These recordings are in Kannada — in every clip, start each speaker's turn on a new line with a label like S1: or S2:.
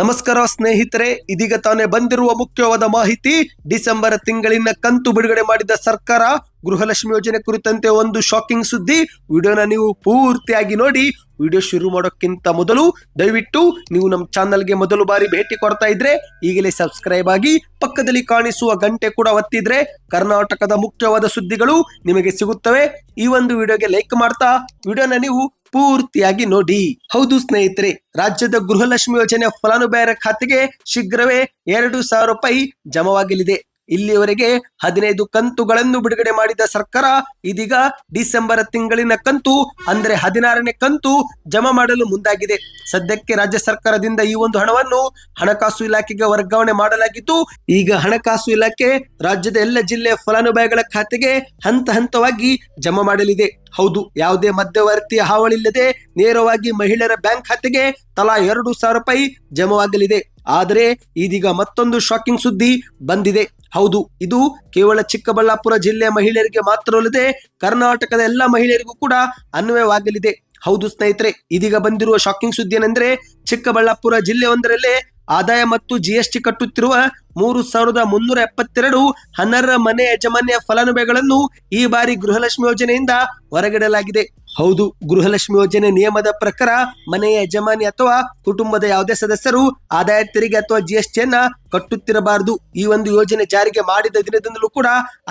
S1: ನಮಸ್ಕಾರ ಸ್ನೇಹಿತರೆ, ಇದೀಗ ತಾನೇ ಬಂದಿರುವ ಮುಖ್ಯವಾದ ಮಾಹಿತಿ, ಡಿಸೆಂಬರ್ ತಿಂಗಳಿನ ಕಂತು ಬಿಡುಗಡೆ ಮಾಡಿದ ಸರ್ಕಾರ ಗೃಹಲಕ್ಷ್ಮಿ ಯೋಜನೆ ಕುರಿತಂತೆ ಒಂದು ಶಾಕಿಂಗ್ ಸುದ್ದಿ. ವಿಡಿಯೋನ ನೀವು ಪೂರ್ತಿಯಾಗಿ ನೋಡಿ, ವಿಡಿಯೋ ಶುರು ಮಾಡೋಕ್ಕಿಂತ ಮೊದಲು ದಯವಿಟ್ಟು ನೀವು ನಮ್ಮ ಚಾನಲ್ಗೆ ಮೊದಲು ಬಾರಿ ಭೇಟಿ ಕೊಡ್ತಾ ಇದ್ರೆ, ಈಗಲೇ ಸಬ್ಸ್ಕ್ರೈಬ್ ಆಗಿ ಪಕ್ಕದಲ್ಲಿ ಕಾಣಿಸುವ ಗಂಟೆ ಕೂಡ ಒತ್ತಿದ್ರೆ ಕರ್ನಾಟಕದ ಮುಖ್ಯವಾದ ಸುದ್ದಿಗಳು ನಿಮಗೆ ಸಿಗುತ್ತವೆ. ಈ ಒಂದು ವಿಡಿಯೋಗೆ ಲೈಕ್ ಮಾಡ್ತಾ, ವಿಡಿಯೋನ ನೀವು ಪೂರ್ತಿಯಾಗಿ ನೋಡಿ. ಹೌದು ಸ್ನೇಹಿತರೆ ರಾಜ್ಯದ ಗೃಹಲಕ್ಷ್ಮಿ ಯೋಜನೆ ಫಲಾನುಭವಿಯರ ಖಾತೆಗೆ ಶೀಘ್ರವೇ ಎರಡು ಸಾವಿರ ರೂಪಾಯಿ ಜಮವಾಗಲಿದೆ. ಇಲ್ಲಿಯವರೆಗೆ ಹದಿನೈದು ಕಂತುಗಳನ್ನು ಬಿಡುಗಡೆ ಮಾಡಿದ ಸರ್ಕಾರ ಇದೀಗ ಡಿಸೆಂಬರ್ ತಿಂಗಳಿನ ಕಂತು, ಅಂದರೆ ಹದಿನಾರನೇ ಕಂತು ಜಮಾ ಮಾಡಲು ಮುಂದಾಗಿದೆ. ಸದ್ಯಕ್ಕೆ ರಾಜ್ಯ ಸರ್ಕಾರದಿಂದ ಈ ಒಂದು ಹಣವನ್ನು ಹಣಕಾಸು ಇಲಾಖೆಗೆ ವರ್ಗಾವಣೆ ಮಾಡಲಾಗಿದ್ದು ಈಗ ಹಣಕಾಸು ಇಲಾಖೆ ರಾಜ್ಯದ ಎಲ್ಲ ಜಿಲ್ಲೆಯ ಫಲಾನುಭವಿಗಳ ಖಾತೆಗೆ ಹಂತ ಹಂತವಾಗಿ ಜಮಾ ಮಾಡಲಿದೆ. ಹೌದು, ಯಾವುದೇ ಮಧ್ಯವರ್ತಿ ಹಾವಳಿಲ್ಲದೆ ನೇರವಾಗಿ ಮಹಿಳೆಯರ ಬ್ಯಾಂಕ್ ಖಾತೆಗೆ ತಲಾ ಎರಡು ಸಾವಿರ ರೂಪಾಯಿ ಜಮವಾಗಲಿದೆ. ಆದರೆ ಇದೀಗ ಮತ್ತೊಂದು ಶಾಕಿಂಗ್ ಸುದ್ದಿ ಬಂದಿದೆ. ಹೌದು, ಇದು ಕೇವಲ ಚಿಕ್ಕಬಳ್ಳಾಪುರ ಜಿಲ್ಲೆಯ ಮಹಿಳೆಯರಿಗೆ ಮಾತ್ರವಲ್ಲದೆ ಕರ್ನಾಟಕದ ಎಲ್ಲ ಮಹಿಳೆಯರಿಗೂ ಕೂಡ ಅನ್ವಯವಾಗಲಿದೆ. ಹೌದು ಸ್ನೇಹಿತರೆ, ಇದೀಗ ಬಂದಿರುವ ಶಾಕಿಂಗ್ ಸುದ್ದಿ ಏನಂದ್ರೆ ಚಿಕ್ಕಬಳ್ಳಾಪುರ ಜಿಲ್ಲೆಯೊಂದರಲ್ಲೇ ಆದಾಯ ಮತ್ತು ಜಿಎಸ್ಟಿ ಕಟ್ಟುತ್ತಿರುವ ಮೂರು ಸಾವಿರದ ಮುನ್ನೂರ ಎಪ್ಪತ್ತೆರಡು ಅನರ್ಹ ಮನೆ ಯಜಮಾನ್ಯ ಫಲಾನುಭವಿಗಳನ್ನು ಈ ಬಾರಿ ಗೃಹಲಕ್ಷ್ಮಿ ಯೋಜನೆಯಿಂದ ಹೊರಗಿಡಲಾಗಿದೆ. ಹೌದು, ಗೃಹಲಕ್ಷ್ಮಿ ಯೋಜನೆ ನಿಯಮದ ಪ್ರಕಾರ ಮನೆಯ ಯಜಮಾನಿ ಅಥವಾ ಕುಟುಂಬದ ಯಾವುದೇ ಸದಸ್ಯರು ಆದಾಯ ತೆರಿಗೆ ಅಥವಾ ಜಿಎಸ್ಟಿಯನ್ನ ಕಟ್ಟುತ್ತಿರಬಾರದು. ಈ ಒಂದು ಯೋಜನೆ ಜಾರಿಗೆ ಮಾಡಿದ ದಿನದಿಂದಲೂ ಕೂಡ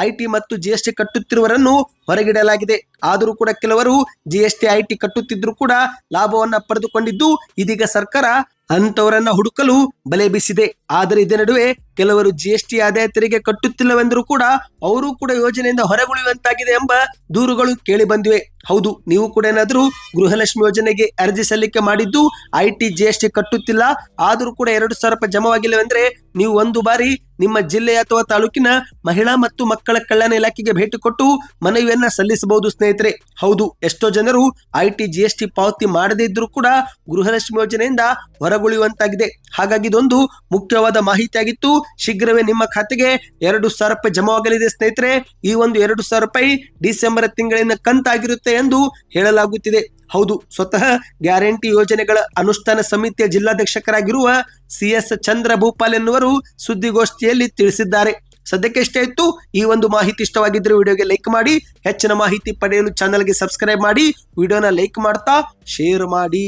S1: ಐಟಿ ಮತ್ತು ಜಿಎಸ್ಟಿ ಕಟ್ಟುತ್ತಿರುವರನ್ನು ಹೊರಗಿಡಲಾಗಿದೆ. ಆದರೂ ಕೂಡ ಕೆಲವರು ಜಿಎಸ್ಟಿ ಐಟಿ ಕಟ್ಟುತ್ತಿದ್ರು ಕೂಡ ಲಾಭವನ್ನ ಪಡೆದುಕೊಂಡಿದ್ದು ಇದೀಗ ಸರ್ಕಾರ ಅಂತವರನ್ನ ಹುಡುಕಲು ಬಲೆ ಬೀಸಿದೆ. ಆದರೆ ಇದೇ ನಡುವೆ ಕೆಲವರು ಜಿಎಸ್ಟಿ ಆದಾಯ ತೆರಿಗೆ ಕಟ್ಟುತ್ತಿಲ್ಲವೆಂದರೂ ಕೂಡ ಅವರು ಕೂಡ ಯೋಜನೆಯಿಂದ ಹೊರಗುಳಿಯುವಂತಾಗಿದೆ ಎಂಬ ದೂರುಗಳು ಕೇಳಿ ಬಂದಿವೆ. ಹೌದು, ನೀವು ಕೂಡ ಏನಾದರೂ ಗೃಹಲಕ್ಷ್ಮಿ ಯೋಜನೆಗೆ ಅರ್ಜಿ ಸಲ್ಲಿಕೆ ಮಾಡಿದ್ದು, I T G S T ಕಟ್ಟುತ್ತಿಲ್ಲ, ಆದರೂ ಕೂಡ ಎರಡು ಸಾವಿರ ರೂಪಾಯಿ ಜಮವಾಗಿಲ್ಲವೆಂದ್ರೆ ನೀವು ಒಂದು ಬಾರಿ ನಿಮ್ಮ ಜಿಲ್ಲೆ ಅಥವಾ ತಾಲೂಕಿನ ಮಹಿಳಾ ಮತ್ತು ಮಕ್ಕಳ ಕಲ್ಯಾಣ ಇಲಾಖೆಗೆ ಭೇಟಿ ಕೊಟ್ಟು ಮನವಿಯನ್ನ ಸಲ್ಲಿಸಬಹುದು, ಸ್ನೇಹಿತರೆ. ಹೌದು, ಎಷ್ಟೋ ಜನರು I T G S T ಪಾವತಿ ಮಾಡದೇ ಇದ್ರೂ ಕೂಡ ಗೃಹಲಕ್ಷ್ಮಿ ಯೋಜನೆಯಿಂದ ಹೊರಗುಳಿಯುವಂತಾಗಿದೆ. ಹಾಗಾಗಿ ಇದೊಂದು ಮುಖ್ಯವಾದ ಮಾಹಿತಿಯಾಗಿತ್ತು. ಶೀಘ್ರವೇ ನಿಮ್ಮ ಖಾತೆಗೆ ಎರಡು ಸಾವಿರ ರೂಪಾಯಿ ಜಮವಾಗಲಿದೆ, ಸ್ನೇಹಿತರೆ. ಈ ಒಂದು ಎರಡು ಸಾವಿರ ರೂಪಾಯಿ ಡಿಸೆಂಬರ್ ತಿಂಗಳಿನ ಕಂತಾಗಿರುತ್ತೆ. ಎಂದು ಹೇಳಲಾಗುತ್ತಿದೆ. ಹೌದು, ಸ್ವತಃ ಗ್ಯಾರಂಟಿ ಯೋಜನೆಗಳ ಅನುಷ್ಠಾನ ಸಮಿತಿಯ ಜಿಲ್ಲಾಧ್ಯಕ್ಷಕರಾಗಿರುವ ಸಿ ಎಸ್ ಚಂದ್ರ ಭೂಪಾಲ್ ಎನ್ನುವರು ಸುದ್ದಿಗೋಷ್ಠಿಯಲ್ಲಿ ತಿಳಿಸಿದ್ದಾರೆ. ಸದ್ಯಕ್ಕೆ ಇಷ್ಟೇ ಇತ್ತು, ಈ ಒಂದು ಮಾಹಿತಿ ಇಷ್ಟವಾಗಿದ್ದರೆ ವಿಡಿಯೋಗೆ ಲೈಕ್ ಮಾಡಿ, ಹೆಚ್ಚಿನ ಮಾಹಿತಿ ಪಡೆಯಲು ಚಾನಲ್ಗೆ ಸಬ್ಸ್ಕ್ರೈಬ್ ಮಾಡಿ, ವಿಡಿಯೋನ ಲೈಕ್ ಮಾಡ್ತಾ ಶೇರ್ ಮಾಡಿ.